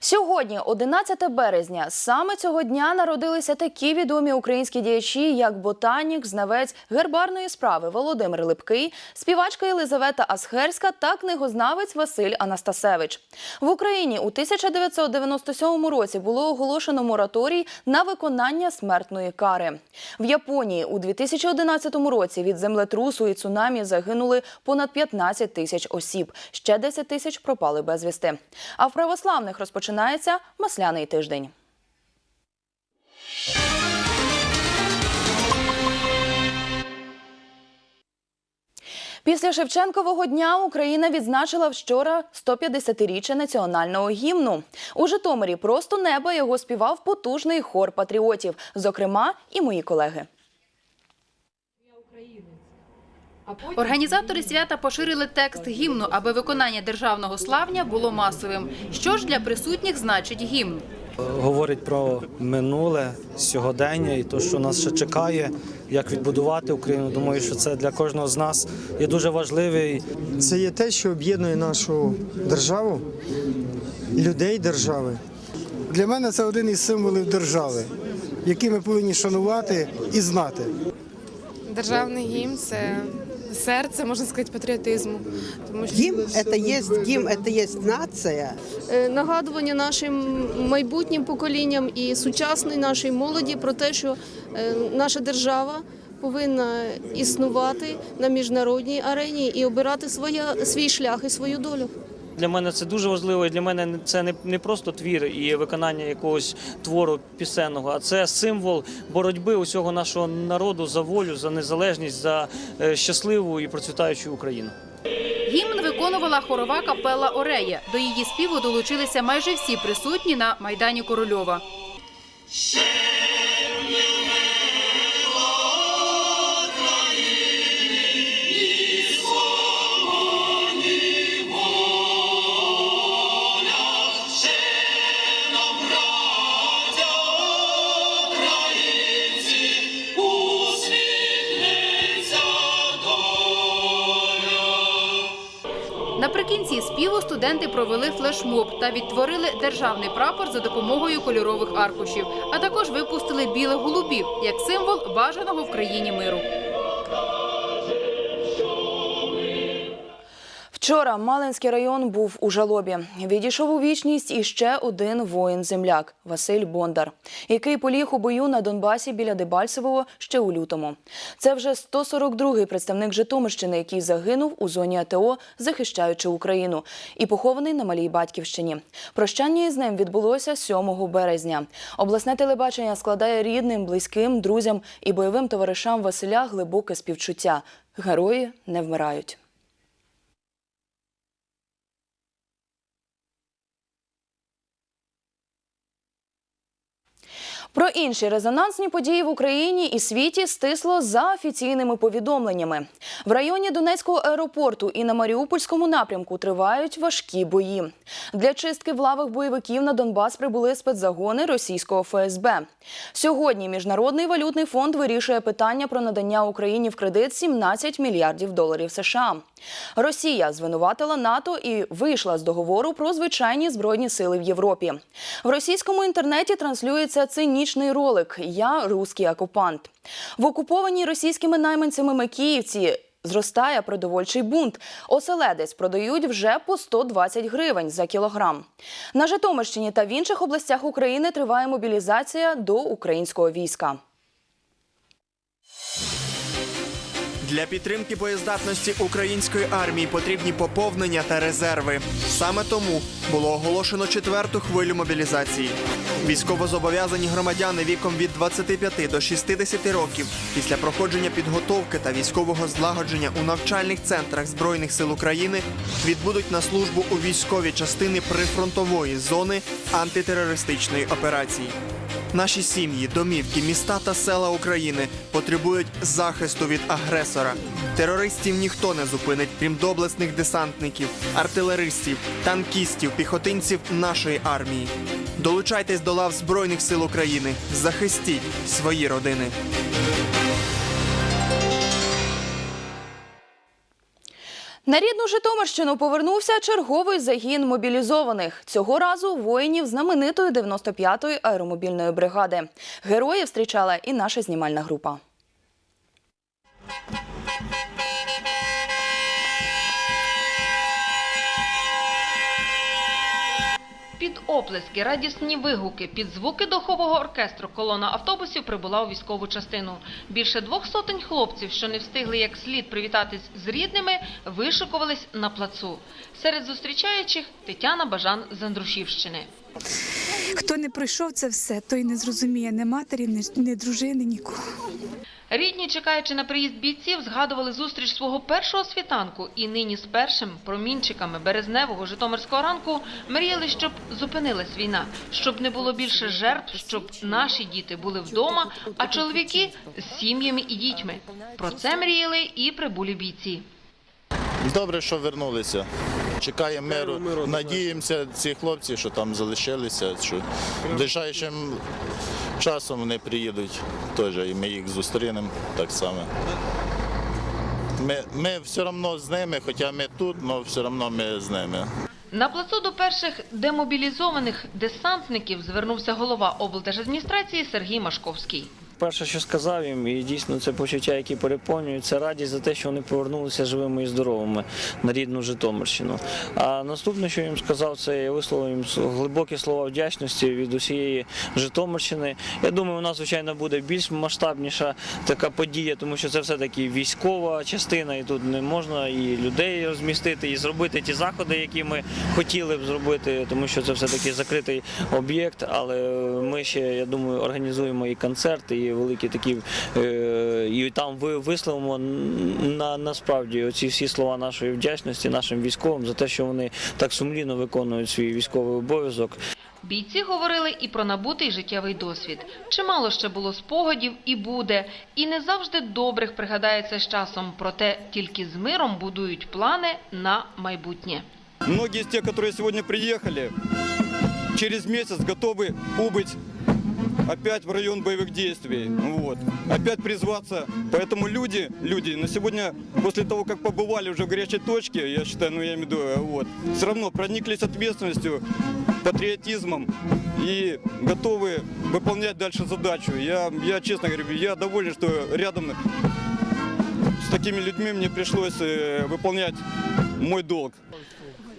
Сьогодні, 11 березня, саме цього дня народилися такі відомі українські діячі, як ботанік, знавець гербарної справи Володимир Липкий, співачка Єлизавета Асхерська та книгознавець Василь Анастасевич. В Україні у 1997 році було оголошено мораторій на виконання смертної кари. В Японії у 2011 році від землетрусу і цунамі загинули понад 15 тисяч осіб. Ще 10 тисяч пропали безвісти. А в православних розпочинається масляний тиждень. Після Шевченкового дня Україна відзначила вчора 150-річчя національного гімну. У Житомирі просто неба його співав потужний хор патріотів, зокрема і мої колеги. Організатори свята поширили текст гімну, аби виконання державного славня було масовим. Що ж для присутніх значить гімн? говорить про минуле сьогодення і те, що нас ще чекає, як відбудувати Україну. Думаю, що це для кожного з нас є дуже важливий. Це є те, що об'єднує нашу державу, людей держави. Для мене це один із символів держави, який ми повинні шанувати і знати. Державний гімн це серце, можна сказати, патріотизму. Тому що Гимн це є, гимн, це є нація. е, нагадування нашим майбутнім поколінням і сучасної нашій молоді про те, що е, наша держава повинна існувати на міжнародній арені і обирати своя, свій шлях і свою долю. Для мене це дуже важливо. і Для мене це не, просто твір і виконання якогось твору пісенного, а це символ боротьби усього нашого народу за волю, за незалежність, за е, щасливу і процвітаючу Україну. Гімн виконувала хорова капела Орея. До її співу долучилися майже всі присутні на майдані Корольова. Наприкінці співу студенти провели флешмоб та відтворили державний прапор за допомогою кольорових аркушів, а також випустили білих голубів як символ бажаного в країні миру. Вчора Малинський район був у жалобі. Відійшов у вічність і ще один воїн-земляк Василь Бондар, який поліг у бою на Донбасі біля Дебальцевого ще у лютому. Це вже 142-й представник Житомирщини, який загинув у зоні АТО, захищаючи Україну, і похований на малій батьківщині. Прощання із ним відбулося 7 березня. Обласне телебачення складає рідним, близьким, друзям і бойовим товаришам Василя глибоке співчуття. Герої не вмирають. Про інші резонансні події в Україні і світі стисло за офіційними повідомленнями. В районі Донецького аеропорту і на Маріупольському напрямку тривають важкі бої. Для чистки в лавах бойовиків на Донбас прибули спецзагони російського ФСБ. Сьогодні Міжнародний валютний фонд вирішує питання про надання Україні в кредит 17 мільярдів доларів США. Росія звинуватила НАТО і вийшла з договору про звичайні збройні сили в Європі. В російському інтернеті транслюється цинічний ролик Я русський окупант. В окупованій російськими найманцями Макіївці Зростає продовольчий бунт. Оселедець продають вже по 120 гривень за кілограм. На Житомирщині та в інших областях України триває мобілізація до українського війська. Для підтримки боєздатності української армії потрібні поповнення та резерви. Саме тому було оголошено четверту хвилю мобілізації. Військовозобов'язані громадяни віком від 25 до 60 років після проходження підготовки та військового злагодження у навчальних центрах Збройних сил України відбудуть на службу у військові частини прифронтової зони антитерористичної операції. Наші сім'ї, домівки, міста та села України потребують захисту від агресора. Терористів ніхто не зупинить, крім доблесних десантників, артилеристів, танкістів, піхотинців нашої армії. Долучайтесь до лав Збройних сил України, захистіть свої родини. На рідну Житомирщину повернувся черговий загін мобілізованих. Цього разу воїнів знаменитої 95-ї аеромобільної бригади. Героїв зустрічала і наша знімальна група. Під оплески, радісні вигуки, під звуки духового оркестру колона автобусів прибула у військову частину. Більше двох сотень хлопців, що не встигли як слід привітатись з рідними, вишикувались на плацу. Серед зустрічаючих Тетяна Бажан з Андрушівщини. Хто не пройшов це все, той не зрозуміє ні матері, ні, дружини, нікого. Рідні, чекаючи на приїзд бійців, згадували зустріч свого першого світанку і нині з першим промінчиками березневого житомирського ранку мріяли, щоб зупинилась війна, щоб не було більше жертв, щоб наші діти були вдома, а чоловіки з сім'ями і дітьми. Про це мріяли і прибулі бійці. Добре, що вернулися. Чекаємо миру. Надіємося, ці хлопці, що там залишилися, що ближайшим часом вони приїдуть теж, і ми їх зустрінемо так само. Ми, ми все одно з ними, хоча ми тут, але все одно ми з ними. На плацу до перших демобілізованих десантників звернувся голова облдержадміністрації Сергій Машковський. Перше, що сказав їм, і дійсно це почуття, які переповнюють, це радість за те, що вони повернулися живими і здоровими на рідну Житомирщину. А наступне, що їм сказав, це я висловив їм глибокі слова вдячності від усієї Житомирщини. Я думаю, у нас звичайно буде більш масштабніша така подія, тому що це все таки військова частина, і тут не можна і людей розмістити, і зробити ті заходи, які ми хотіли б зробити, тому що це все таки закритий об'єкт. Але ми ще, я думаю, організуємо і концерти, і великі такі, е, і там ви висловимо на насправді оці всі слова нашої вдячності нашим військовим за те, що вони так сумлінно виконують свій військовий обов'язок. Бійці говорили і про набутий життєвий досвід. Чимало ще було спогадів і буде, і не завжди добрих пригадається з часом. Проте тільки з миром будують плани на майбутнє. Многие из тех, которые сегодня приехали, через месяц готовы убыть опять в район боевых действий. Вот. Опять призваться. Поэтому люди, люди на сегодня, после того, как побывали уже в горячей точке, я считаю, ну я имею в виду, э, вот, все равно прониклись ответственностью, патриотизмом и готовы выполнять дальше задачу. Я, я честно говорю, я доволен, что рядом с такими людьми мне пришлось э, выполнять мой долг.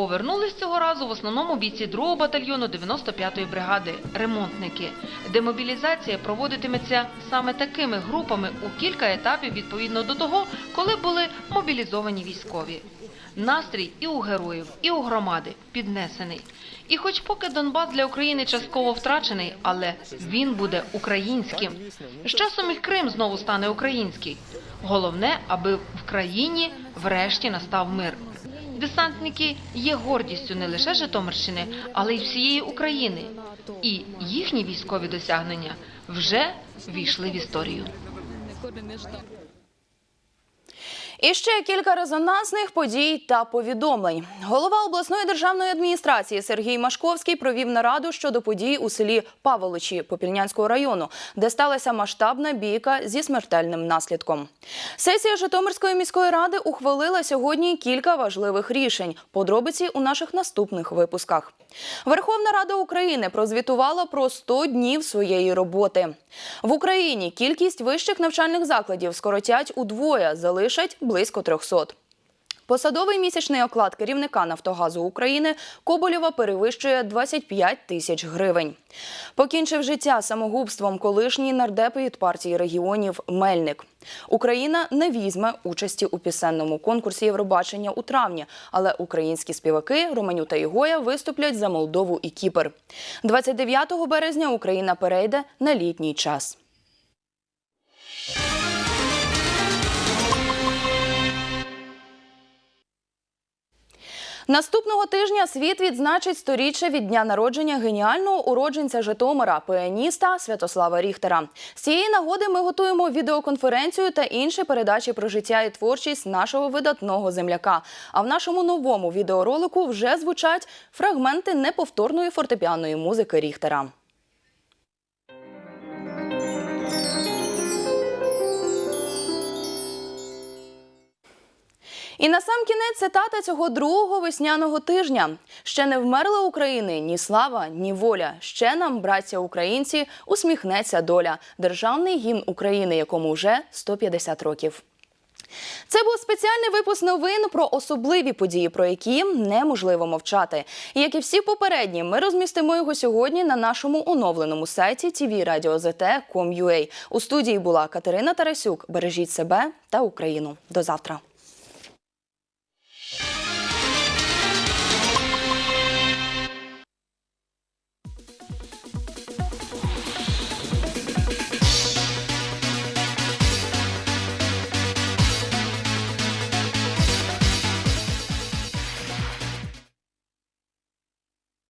Повернулись цього разу в основному бійці 2-го батальйону 95-ї бригади – ремонтники. Демобілізація проводитиметься саме такими групами у кілька етапів відповідно до того, коли були мобілізовані військові. Настрій і у героїв, і у громади піднесений. І хоч поки Донбас для України частково втрачений, але він буде українським. З часом і Крим знову стане український. Головне, аби в країні врешті настав мир. Десантники є гордістю не лише Житомирщини, але й всієї України. І їхні військові досягнення вже війшли в історію. І ще кілька резонансних подій та повідомлень. Голова обласної державної адміністрації Сергій Машковський провів нараду щодо подій у селі Паволочі Попільнянського району, де сталася масштабна бійка зі смертельним наслідком. Сесія Житомирської міської ради ухвалила сьогодні кілька важливих рішень. Подробиці у наших наступних випусках. Верховна Рада України прозвітувала про 100 днів своєї роботи. В Україні кількість вищих навчальних закладів скоротять удвоє, залишать близько 300. Посадовий місячний оклад керівника Нафтогазу України Коболєва перевищує 25 тисяч гривень. Покінчив життя самогубством колишній нардеп від партії регіонів Мельник. Україна не візьме участі у пісенному конкурсі Євробачення у травні, але українські співаки Романю та Ігоя виступлять за Молдову і Кіпр. 29 березня Україна перейде на літній час. Наступного тижня світ відзначить сторіччя від дня народження геніального уродженця Житомира, піаніста Святослава Ріхтера. З цієї нагоди ми готуємо відеоконференцію та інші передачі про життя і творчість нашого видатного земляка. А в нашому новому відеоролику вже звучать фрагменти неповторної фортепіаної музики Ріхтера. І на сам кінець цитата цього другого весняного тижня: ще не вмерла України ні слава, ні воля. Ще нам, браття українці, усміхнеться доля. Державний гімн України, якому вже 150 років. Це був спеціальний випуск новин про особливі події, про які неможливо мовчати. Як і всі попередні, ми розмістимо його сьогодні на нашому оновленому сайті tvradio.zt.com.ua. У студії була Катерина Тарасюк. Бережіть себе та Україну. До завтра.